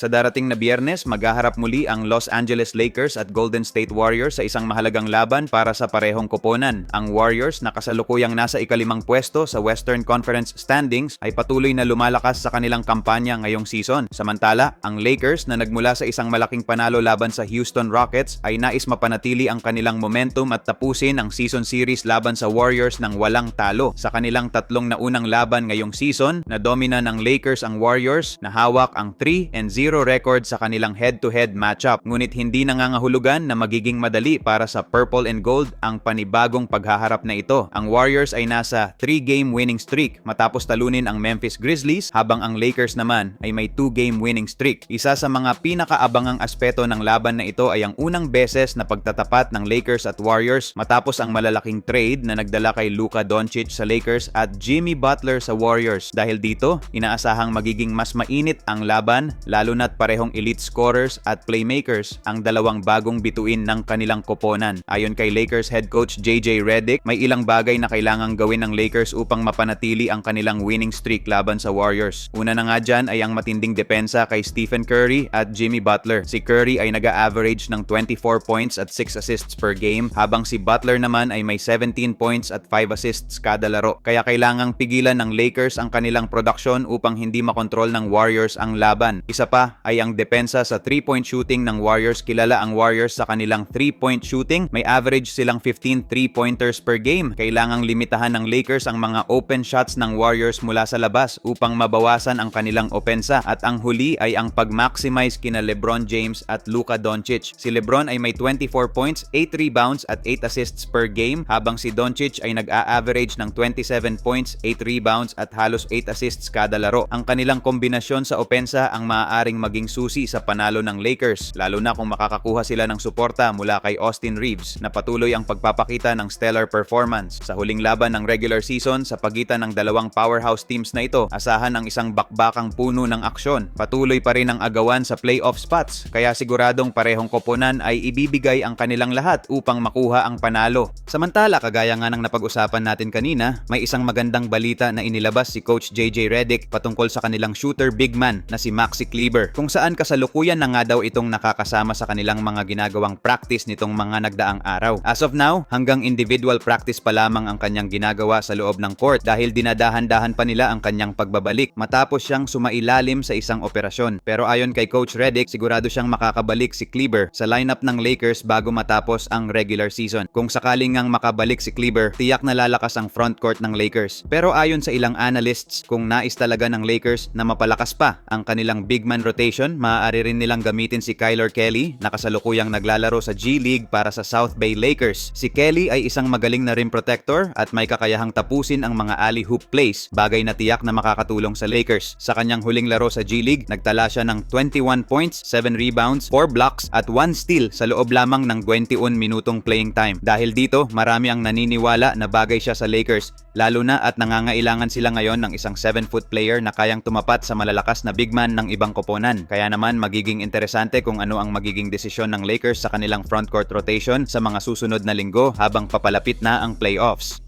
Sa darating na biyernes, maghaharap muli ang Los Angeles Lakers at Golden State Warriors sa isang mahalagang laban para sa parehong koponan. Ang Warriors na kasalukuyang nasa ikalimang pwesto sa Western Conference standings ay patuloy na lumalakas sa kanilang kampanya ngayong season. Samantala, ang Lakers na nagmula sa isang malaking panalo laban sa Houston Rockets ay nais mapanatili ang kanilang momentum at tapusin ang season series laban sa Warriors ng walang talo. Sa kanilang tatlong naunang laban ngayong season, na domina ng Lakers ang Warriors na hawak ang 3 and 0 record sa kanilang head-to-head matchup. Ngunit hindi nangangahulugan na magiging madali para sa Purple and Gold ang panibagong paghaharap na ito. Ang Warriors ay nasa 3-game winning streak matapos talunin ang Memphis Grizzlies habang ang Lakers naman ay may 2-game winning streak. Isa sa mga pinakaabangang aspeto ng laban na ito ay ang unang beses na pagtatapat ng Lakers at Warriors matapos ang malalaking trade na nagdala kay Luka Doncic sa Lakers at Jimmy Butler sa Warriors. Dahil dito, inaasahang magiging mas mainit ang laban lalo na't parehong elite scorers at playmakers ang dalawang bagong bituin ng kanilang koponan. Ayon kay Lakers head coach JJ Redick, may ilang bagay na kailangang gawin ng Lakers upang mapanatili ang kanilang winning streak laban sa Warriors. Una na nga dyan ay ang matinding depensa kay Stephen Curry at Jimmy Butler. Si Curry ay nag-average ng 24 points at 6 assists per game habang si Butler naman ay may 17 points at 5 assists kada laro. Kaya kailangang pigilan ng Lakers ang kanilang produksyon upang hindi makontrol ng Warriors ang laban. Isa pa ay ang depensa sa 3-point shooting ng Warriors. Kilala ang Warriors sa kanilang 3-point shooting. May average silang 15 3-pointers per game. Kailangang limitahan ng Lakers ang mga open shots ng Warriors mula sa labas upang mabawasan ang kanilang opensa. At ang huli ay ang pag-maximize kina LeBron James at Luka Doncic. Si LeBron ay may 24 points, 8 rebounds at 8 assists per game habang si Doncic ay nag-a-average ng 27 points, 8 rebounds at halos 8 assists kada laro. Ang kanilang kombinasyon sa opensa ang maaaring maging susi sa panalo ng Lakers, lalo na kung makakakuha sila ng suporta mula kay Austin Reeves na patuloy ang pagpapakita ng stellar performance. Sa huling laban ng regular season sa pagitan ng dalawang powerhouse teams na ito, asahan ang isang bakbakang puno ng aksyon. Patuloy pa rin ang agawan sa playoff spots, kaya siguradong parehong koponan ay ibibigay ang kanilang lahat upang makuha ang panalo. Samantala, kagaya nga ng napag-usapan natin kanina, may isang magandang balita na inilabas si Coach JJ Redick patungkol sa kanilang shooter big man na si Maxi Kleber, kung saan kasalukuyan na nga daw itong nakakasama sa kanilang mga ginagawang practice nitong mga nagdaang araw. As of now, hanggang individual practice pa lamang ang kanyang ginagawa sa loob ng court dahil dinadahan-dahan pa nila ang kanyang pagbabalik matapos siyang sumailalim sa isang operasyon. Pero ayon kay Coach Redick, sigurado siyang makakabalik si Kleber sa lineup ng Lakers bago matapos ang regular season. Kung sakaling ngang makabalik si Kleber, tiyak na lalakas ang front court ng Lakers. Pero ayon sa ilang analysts, kung nais talaga ng Lakers na mapalakas pa ang kanilang big man rotation, maaari rin nilang gamitin si Kyler Kelly na kasalukuyang naglalaro sa G League para sa South Bay Lakers. Si Kelly ay isang magaling na rim protector at may kakayahang tapusin ang mga alley hoop plays, bagay na tiyak na makakatulong sa Lakers. Sa kanyang huling laro sa G League, nagtala siya ng 21 points, 7 rebounds, 4 blocks at 1 steal sa loob lamang ng 21 minutong playing time. Dahil dito, marami ang naniniwala na bagay siya sa Lakers, lalo na at nangangailangan sila ngayon ng isang 7-foot player na kayang tumapat sa malalakas na big man ng ibang koponan. Kaya naman magiging interesante kung ano ang magiging desisyon ng Lakers sa kanilang frontcourt rotation sa mga susunod na linggo habang papalapit na ang playoffs.